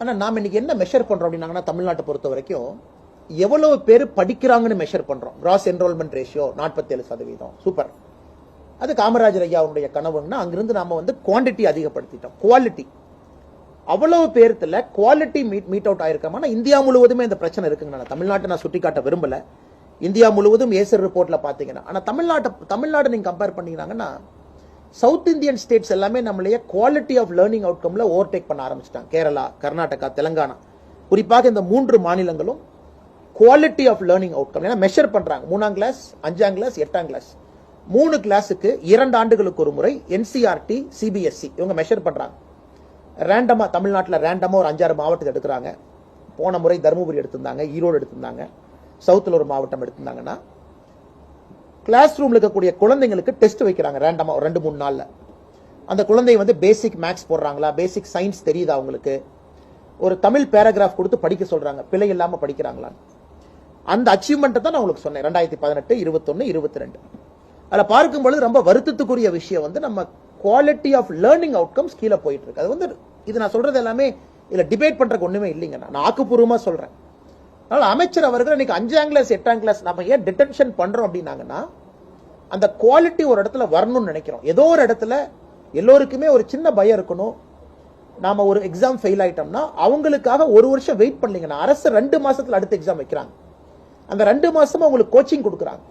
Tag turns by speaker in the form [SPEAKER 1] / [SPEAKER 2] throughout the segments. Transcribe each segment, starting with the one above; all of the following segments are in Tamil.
[SPEAKER 1] ஆனால் நாம் இன்னைக்கு என்ன மெஷர் பண்ணுறோம் அப்படின்னாங்கன்னா தமிழ்நாட்டை பொறுத்த வரைக்கும் எவ்வளவு பேர் படிக்கிறாங்கன்னு மெஷர் பண்றோம். கிராஸ் என்ரோல்மெண்ட் ரேஷியோ நாற்பத்தேழு சதவீதம். சூப்பர் அது காமராஜர் ஐயா அவனுடைய கனவுன்னா அங்கிருந்து நாம வந்து குவாண்டிட்டி அதிகப்படுத்திட்டோம். குவாலிட்டி அவ்வளவு பேர்த்தில் குவாலிட்டி மீட் மீட் அவுட் ஆயிருக்கோம் இந்தியா முழுவதுமே இந்த பிரச்சனை இருக்குங்க நான் தமிழ்நாட்டை நான் சுட்டி காட்ட விரும்பல. இந்தியா முழுவதும் ஏசர் ரிப்போர்ட்ல பாத்தீங்கன்னா ஆனா தமிழ்நாட்டை தமிழ்நாடு நீங்க கம்பேர் பண்ணீங்கன்னா சவுத் இந்தியன் ஸ்டேட்ஸ் எல்லாமே நம்மளைய குவாலிட்டி ஆஃப் லேர்னிங் அவுட்கம்ல ஓவர்டேக் பண்ண ஆரம்பிச்சிட்டாங்க. கேரளா கர்நாடகா தெலங்கானா. குறிப்பாக இந்த மூன்று மாநிலங்களும் குவாலிட்டி ஆஃப் லேர்னிங் அவுட்கம் ஏன்னா மெஷர் பண்றாங்க. மூணாம் கிளாஸ் அஞ்சாம் கிளாஸ் எட்டாம் கிளாஸ் மூணு கிளாஸுக்கு இரண்டு ஆண்டுகளுக்கு ஒரு முறை என்சிஆர்டி சிபிஎஸ்சி இவங்க மெஷர் பண்றாங்க. ரேண்டமா தமிழ்நாட்டில் ரேண்டமா ஒரு அஞ்சாறு மாவட்டத்தை எடுக்கிறாங்க. போன முறை தருமபுரி எடுத்திருந்தாங்க ஈரோடு எடுத்திருந்தாங்க. சவுத்தில் ஒரு மாவட்டம் எடுத்திருந்தாங்கன்னா கிளாஸ் ரூம்ல இருக்கக்கூடிய குழந்தைங்களுக்கு டெஸ்ட் வைக்கிறாங்க ரேண்டமாக ரெண்டு மூணு நாளில். அந்த குழந்தை வந்து பேசிக் மேக்ஸ் போடுறாங்களா? பேசிக் சயின்ஸ் தெரியுதா அவங்களுக்கு? ஒரு தமிழ் பேராகிராஃப் கொடுத்து படிக்க சொல்கிறாங்க பிழை இல்லாமல் படிக்கிறாங்களா அந்த அச்சீவ்மெண்ட்டை தான் நான் உங்களுக்கு சொன்னேன். ரெண்டாயிரத்தி பதினெட்டு இருபத்தொன்னு இருபத்தி ரெண்டு அதில் பார்க்கும் பொழுது ரொம்ப வருத்தத்துக்குரிய விஷயம் வந்து நம்ம குவாலிட்டி ஆஃப் லேர்னிங் அவுட்கம்ஸ் கீழே போயிட்டு இருக்கு. அது வந்து இது நான் சொல்றது எல்லாமே இதில் டிபேட் பண்ணுறக்கு ஒன்றுமே இல்லைங்க. நான் ஆக்கப்பூர்வமாக சொல்கிறேன் அதனால அமைச்சர் அவர்கள் இன்னைக்கு அஞ்சாம் கிளாஸ் எட்டாம் கிளாஸ் நம்ம ஏன் டிடென்ஷன் பண்றோம் அப்படின்னாங்கன்னா அந்த குவாலிட்டி ஒரு இடத்துல வரணும்னு நினைக்கிறோம். ஏதோ ஒரு இடத்துல எல்லோருக்குமே ஒரு சின்ன பயம் இருக்கணும். நாம ஒரு எக்ஸாம் ஃபெயில் ஆயிட்டோம்னா அவங்களுக்காக ஒரு வருஷம் வெயிட் பண்ணலீங்கன்னா அரசு ரெண்டு மாசத்துல அடுத்த எக்ஸாம் வைக்கிறாங்க. அந்த ரெண்டு மாசமா உங்களுக்கு கோச்சிங் கொடுக்குறாங்க.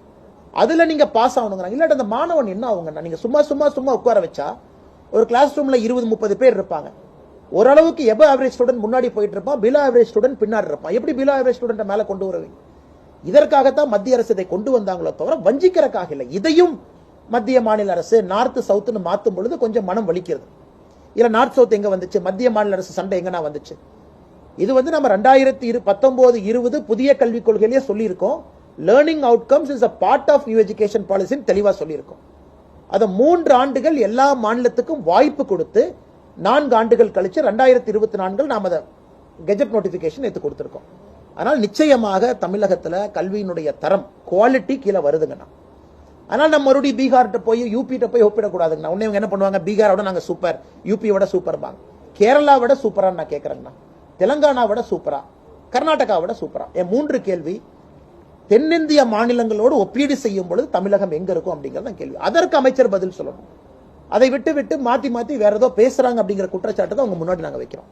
[SPEAKER 1] அதுல நீங்க பாஸ் ஆகணுங்கிறாங்க. இல்லாட்டி அந்த மாணவன் என்ன ஆகுங்கன்னா நீங்க சும்மா சும்மா சும்மா உட்கார வச்சா ஒரு கிளாஸ் ரூம்ல இருபது முப்பது பேர் இருப்பாங்க. ஓரளவுக்கு எப ஆவரேஜ் ஸ்டூடெண்ட் முன்னாடி போயிட்டு இருப்பான் பிலோ ஆவரேஜ் ஸ்டூடெண்ட் பின்னாடி இருப்பான். எப்படி பிலோ ஆவரேஜ் ஸ்டூடெண்ட் மேலே கொண்டு வருவீங்க? இதற்காகத்தான் மத்திய அரசு இதை கொண்டு வந்தாங்களோ தவிர வஞ்சிக்கிறக்காக இல்லை. இதையும் மத்திய மாநில அரசு நார்த்து சவுத்துன்னு மாற்றும் பொழுது கொஞ்சம் மனம் வலிக்கிறது. இல்லை நார்த் சவுத் எங்கே வந்துச்சு? மத்திய மாநில அரசு சண்டை எங்கன்னா வந்துச்சு? இது வந்து நம்ம ரெண்டாயிரத்தி இரு பத்தொம்போது இருபது புதிய கல்விக் கொள்கையிலேயே சொல்லியிருக்கோம். Learning outcomes is a part of new education பாலிசின்னு தெளிவாக சொல்லியிருக்கோம். அதை மூன்று ஆண்டுகள் எல்லா மாநிலத்துக்கும் வாய்ப்பு கொடுத்து நான்கு ஆண்டுகள் கழிச்சு ரெண்டாயிரத்தி இருபத்தி நான்கில் நாம் அதை கெஜெட் நோட்டிஃபிகேஷன் எடுத்து கொடுத்துருக்கோம். அதனால் நிச்சயமாக தமிழகத்தில் கல்வியினுடைய தரம் குவாலிட்டி கீழே வருதுங்கண்ணா. அதனால் நம்ம மறுபடியும் பீகார்கிட்ட போய் யூபிட்ட போய் ஒப்பிடக்கூடாதுங்கண்ணா. உடனே இவங்க என்ன பண்ணுவாங்க? பீகாரோட நாங்கள் சூப்பர் யூபியோட விட சூப்பர் பாங்க. கேரளா விட சூப்பரான்னு நான் கேட்கறேங்கண்ணா தெலங்கானா விட சூப்பரா கர்நாடகா விட சூப்பரா என் மூன்று கேள்வி. தென்னிந்திய மாநிலங்களோடு ஒப்பீடு செய்யும் பொழுது தமிழகம் எங்க இருக்கும் அப்படிங்கிறது தான் கேள்வி. அதற்கு அமைச்சர் பதில் சொல்லணும். அதை விட்டு விட்டு மாத்தி மாத்தி வேற ஏதோ பேசுறாங்க அப்படிங்கிற குற்றச்சாட்டு தான் அவங்க முன்னாடி நாங்கள் வைக்கிறோம்.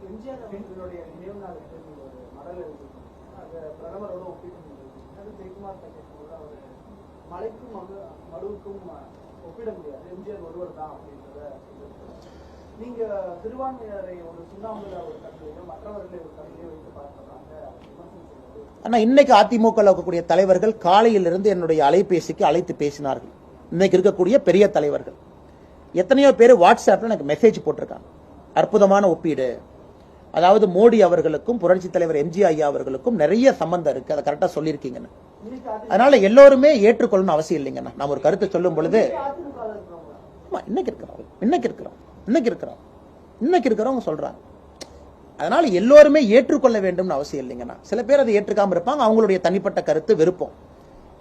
[SPEAKER 1] ஆனா இன்னைக்கு அதிமுக இருக்கக்கூடிய தலைவர்கள் காலையிலிருந்து என்னுடைய அலைபேசிக்கு அழைத்து பேசினார்கள். இன்னைக்கு இருக்கக்கூடிய பெரிய தலைவர்கள். எத்தனையோ பேர் வாட்ஸ்அப்ல எனக்கு மெசேஜ் போட்டிருக்காங்க. அற்புதமான ஒப்பீடு. அதாவது மோடி அவர்களுக்கும் புரட்சி தலைவர் எம்ஜி ஐயா அவர்களுக்கும் நிறைய சம்பந்தம் இருக்கு. அதை கரெக்டா சொல்லியிருக்கீங்கன்னு. அதனால எல்லோருமே ஏற்றுக்கொள்ளணும் அவசியம் இல்லைங்கண்ணா. நான் ஒரு கருத்தை சொல்லும் பொழுது இன்னைக்கு இருக்கிறோம். இன்னைக்கு இருக்கிறோம். இன்னைக்கு இருக்கிறோம். இன்னைக்கு இருக்கிறவங்க சொல்றாங்க. அதனால எல்லோருமே ஏற்றுக்கொள்ள வேண்டும்னு அவசியம் இல்லைங்கண்ணா. சில பேர் அதை ஏற்றுக்காம இருப்பாங்க. அவங்களுடைய தனிப்பட்ட கருத்து விருப்பம்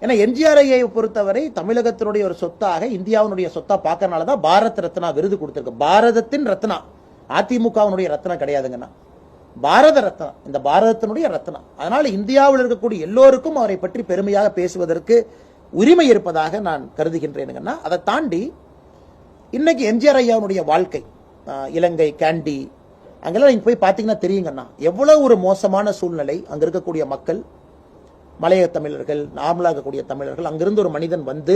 [SPEAKER 1] ஏன்னா எம்ஜிஆர்ஐயை பொறுத்தவரை தமிழகத்தினுடைய ஒரு சொத்தாக இந்தியாவினுடைய சொத்தா பார்க்கறனால தான் பாரத் ரத்னா விருது கொடுத்துருக்கு. பாரதத்தின் ரத்னா. அதிமுகவினுடைய ரத்னா கிடையாதுங்கண்ணா பாரத ரத்னா. இந்த பாரதத்தினுடைய ரத்னா. அதனால இந்தியாவில் இருக்கக்கூடிய எல்லோருக்கும் அவரை பற்றி பெருமையாக பேசுவதற்கு உரிமை இருப்பதாக நான் கருதுகின்றேனுங்கன்னா அதை தாண்டி இன்னைக்கு எம்ஜிஆர் ஐயாவுடைய வாழ்க்கை இலங்கை கேண்டி அங்கெல்லாம் நீங்கள் போய் பார்த்தீங்கன்னா தெரியுங்கண்ணா எவ்வளவு ஒரு மோசமான சூழ்நிலை அங்க இருக்கக்கூடிய மக்கள் மலைய தமிழர்கள் நார்மலாக தமிழர்கள் அங்கிருந்து ஒரு மனிதன் வந்து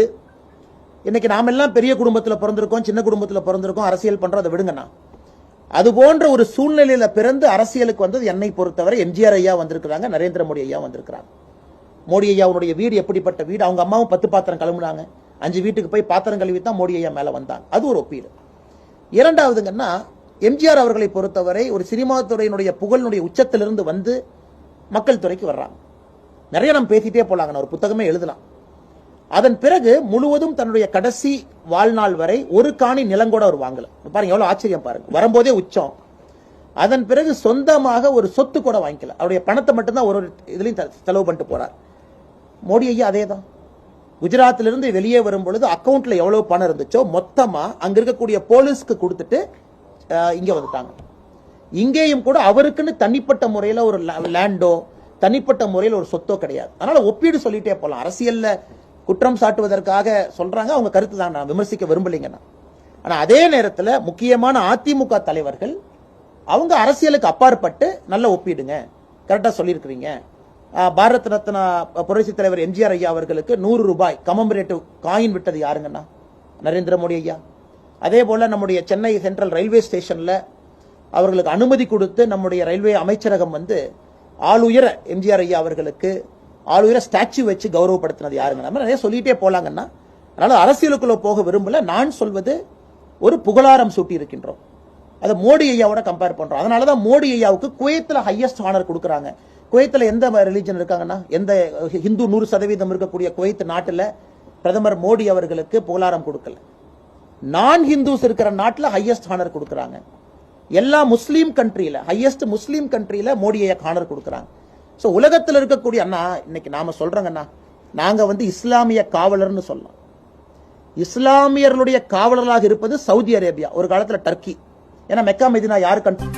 [SPEAKER 1] இன்னைக்கு நாமெல்லாம் பெரிய குடும்பத்தில் பிறந்திருக்கோம் சின்ன குடும்பத்தில் பிறந்திருக்கோம் அரசியல் பண்றோம் அதை விடுங்கண்ணா. அது போன்ற ஒரு சூழ்நிலையில பிறந்து அரசியலுக்கு வந்தது என்னை பொறுத்தவரை எம்ஜிஆர் ஐயா வந்திருக்கிறாங்க நரேந்திர மோடி ஐயா வந்திருக்கிறாங்க. மோடி ஐயாவுடைய வீடு எப்படிப்பட்ட வீடு? அவங்க அம்மாவும் பத்து பாத்திரம் கழுவுனாங்க. அஞ்சு வீட்டுக்கு போய் பாத்திரம் கழுவி தான் மோடி ஐயா மேல வந்தாங்க அது ஒரு ஒப்பீடு. இரண்டாவதுங்கன்னா எம்ஜிஆர் அவர்களை பொறுத்தவரை ஒரு சினிமா துறையினுடைய புகழினுடைய உச்சத்திலிருந்து வந்து மக்கள் துறைக்கு வர்றாங்க. நிறைய நம்ம பேசிட்டே போலாங்க. ஒரு புத்தகமே எழுதலாம். அதன் பிறகு முழுவதும் தன்னுடைய கடைசி வாழ்நாள் வரை ஒரு காணி நிலங்கூட அவர் வாங்கல. பாருங்க எவ்வளவு ஆச்சரியம் பாருங்க. வரும்போதே உச்சம். அதன் பிறகு சொந்தமாக ஒரு சொத்து கூட வாங்கிக்கல. அவருடைய பணத்தை மட்டும்தான் ஒரு ஒரு இதுலயும் த- செலவு பண்ணிட்டு போறார். மோடி ஐயா அதே தான் குஜராத்ல இருந்து வெளியே வரும் பொழுது அக்கவுண்ட்ல எவ்வளவு பணம் இருந்துச்சோ மொத்தமா அங்க இருக்கக்கூடிய போலீஸ்க்கு கொடுத்துட்டு இங்க வந்துட்டாங்க. இங்கேயும் கூட அவருக்குன்னு தனிப்பட்ட முறையில ஒரு லேண்டோ தனிப்பட்ட முறையில் ஒரு சொத்தோ கிடையாது. அதனால ஒப்பீடு சொல்லிட்டே போலாம். அரசியல்ல குற்றம் சாட்டுவதற்காக சொல்றாங்க. அவங்க கருத்து தான். நான் விமர்சிக்க விரும்பலைங்கண்ணா ஆனா அதே நேரத்தில் முக்கியமான அதிமுக தலைவர்கள் அவங்க அரசியலுக்கு அப்பாற்பட்டு நல்ல ஒப்பிடுங்க. கரெக்டாக சொல்லியிருக்கிறீங்க. பாரத் ரத்னா புரட்சி தலைவர் எம்ஜிஆர் ஐயா அவர்களுக்கு நூறு ரூபாய் கமம்பரேட்டிவ் காயின் விட்டது யாருங்கண்ணா நரேந்திர மோடி ஐயா. அதே போல நம்முடைய சென்னை சென்ட்ரல் ரயில்வே ஸ்டேஷன்ல அவர்களுக்கு அனுமதி கொடுத்து நம்முடைய ரயில்வே அமைச்சரகம் வந்து ஆளுயர எம்ஜிஆர் ஐயா அவர்களுக்கு ஆளுயர ஸ்டாச்சு வச்சு கௌரவப்படுத்தினது யாருங்க? நம்ம நிறைய சொல்லிட்டே போலாங்கன்னா அதனால அரசியலுக்குள்ள போக விரும்பல. நான் சொல்வது ஒரு புகழாரம் சூட்டி இருக்கின்றோம். அதை மோடி ஐயாவோட கம்பேர் பண்றோம். அதனால தான் மோடி ஐயாவுக்கு குவைத்தில் ஹையஸ்ட் ஆனர் கொடுக்குறாங்க. குவைத்தில் எந்த ரிலீஜன் இருக்காங்கன்னா எந்த ஹிந்து நூறு சதவீதம் இருக்கக்கூடிய குவைத் நாட்டில் பிரதமர் மோடி அவர்களுக்கு புகழாரம் கொடுக்கல. நான் ஹிந்துஸ் இருக்கிற நாட்டில் ஹையஸ்ட் ஹானர் கொடுக்குறாங்க. எல்லா முஸ்லீம் கண்ட்ரியில ஹையஸ்ட் முஸ்லீம் கண்ட்ரியில மோடியை காணர் கொடுக்குறாங்க. ஸோ உலகத்தில் இருக்கக்கூடிய அண்ணா இன்னைக்கு நாம சொல்றோங்கண்ணா நாங்க வந்து இஸ்லாமிய காவலர்னு சொல்லலாம். இஸ்லாமியர்களுடைய காவலர்களாக இருப்பது சவுதி அரேபியா ஒரு காலத்துல டர்க்கி. ஏன்னா மெக்கா மெதினா யாரு கண்ட்ரி